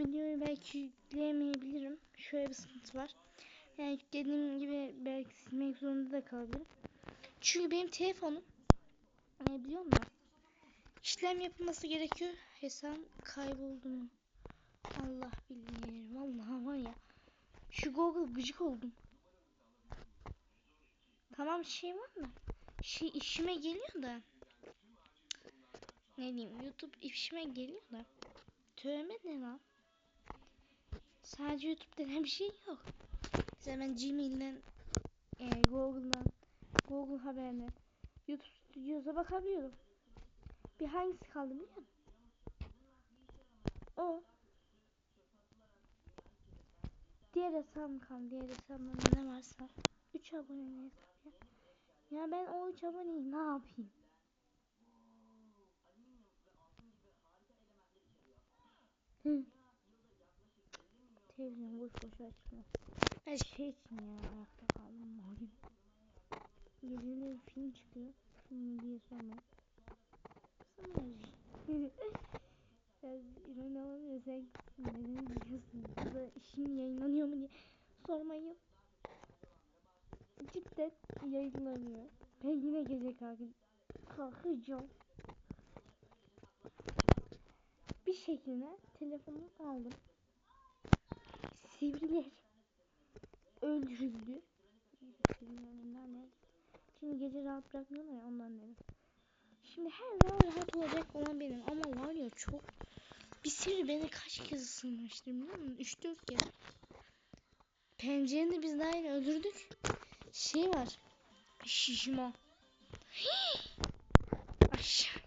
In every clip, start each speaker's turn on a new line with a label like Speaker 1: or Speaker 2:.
Speaker 1: videoyu belki yükleyemeyebilirim. Şöyle bir sıkıntı var. Yani yüklediğim gibi belki silmek zorunda da kalabilirim. Çünkü benim telefonum ne biliyor musun? İşlem yapılması gerekiyor. Hesap kayboldu mu? Allah bilir. Vallahi var ya. Şu Google gıcık oldum. Tamam şey var mı? Şey işime geliyor da. Ne diyeyim YouTube işime geliyor da. Tövbe ne lan? Sadece YouTube denen bir şey yok. Mesela ben Gmail'den, e, Google'dan, Google haberine, YouTube Studios'a bakabiliyorum. Bir hangisi kaldı biliyor musun? O. Diğer hesabım kaldı. Diğer hesabımda ne varsa. 3 abone hesap ya. Ya ben o 3 aboneyi ne yapayım? Televizyon boş boş açma. Her şey için ya ayakta kaldım bugün. Geceleri film çıkıyor. Film diye sorma. Biraz ironi olmuyor sen neden biliyorsun? Ya da işin yayınlanıyor mu diye sormayın. Cidden yayınlanıyor. Ben yine gece kalkacağım. Kalkacağım. Bir şekilde telefonumu aldım. Sivriler öldürüldü. Şimdi gece rahat bırakmıyorlar ya ondan dedim. Şimdi her zaman rahat olacak olan benim ama var ya çok bir sivri beni kaç kez ısırmıştır biliyor musun? 3-4 kez. Pencereni biz daha yeni öldürdük. Şey var. Şişman. Aşağı.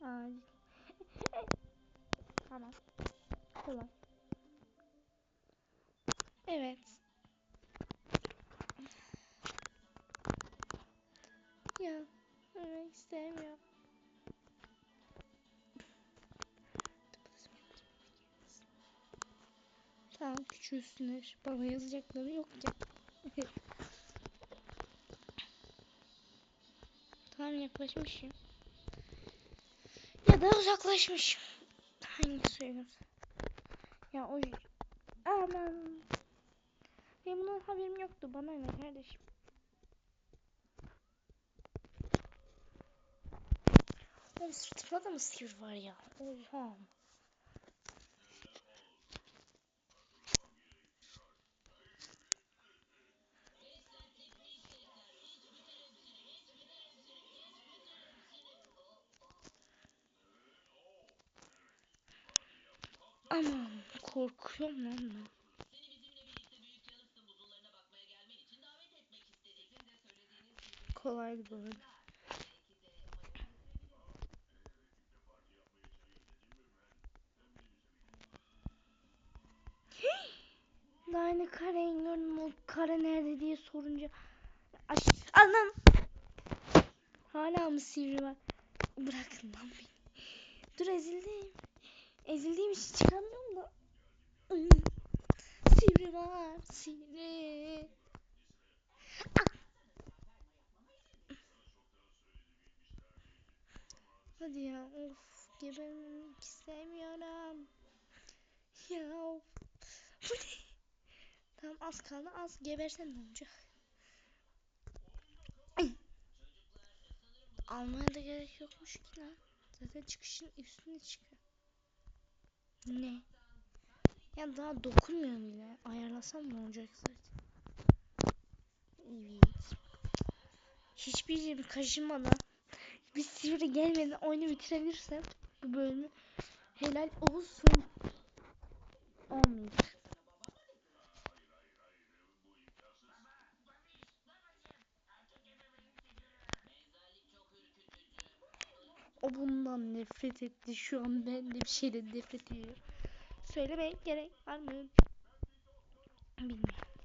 Speaker 1: Acil. tamam. Kolay. Evet. Ya. Ölmek istemiyorum. Tamam küçülsünler. Bana yazacakları yok ya. tamam yaklaşmışım. Ya da uzaklaşmışım. Hangisi söylüyorsun? Ya o... Aman. Benim bundan haberim yoktu. Bana ne kardeşim? Oğlum sırtımda da mı sivri var ya? Oha. Aman korkuyorum lan ben. Kolaydı bu arada. Yeni kareyi gördüm o kare nerede diye sorunca Aş anam Hala mı sivri var? Bırakın lan beni. Dur ezildim. Ezildiğim için çıkamıyorum da. Sivri var. Sivri. Hadi ya of gebermek istemiyorum. Ya of. Bu ne? Tamam az kaldı az gebersem ne olacak? Almaya da gerek yokmuş ki lan. Zaten çıkışın üstüne çıkıyor. Ne? Ya daha dokunmuyor bile. Ayarlasam ne olacak zaten? Evet. Hiçbir yerim kaşınmadan bir sivri gelmeden oyunu bitirebilirsem bu bölümü helal olsun. Olmayacak. O bundan nefret etti. Şu an ben de bir şeyden nefret ediyorum. Söylemeye gerek var mı? Bilmiyorum.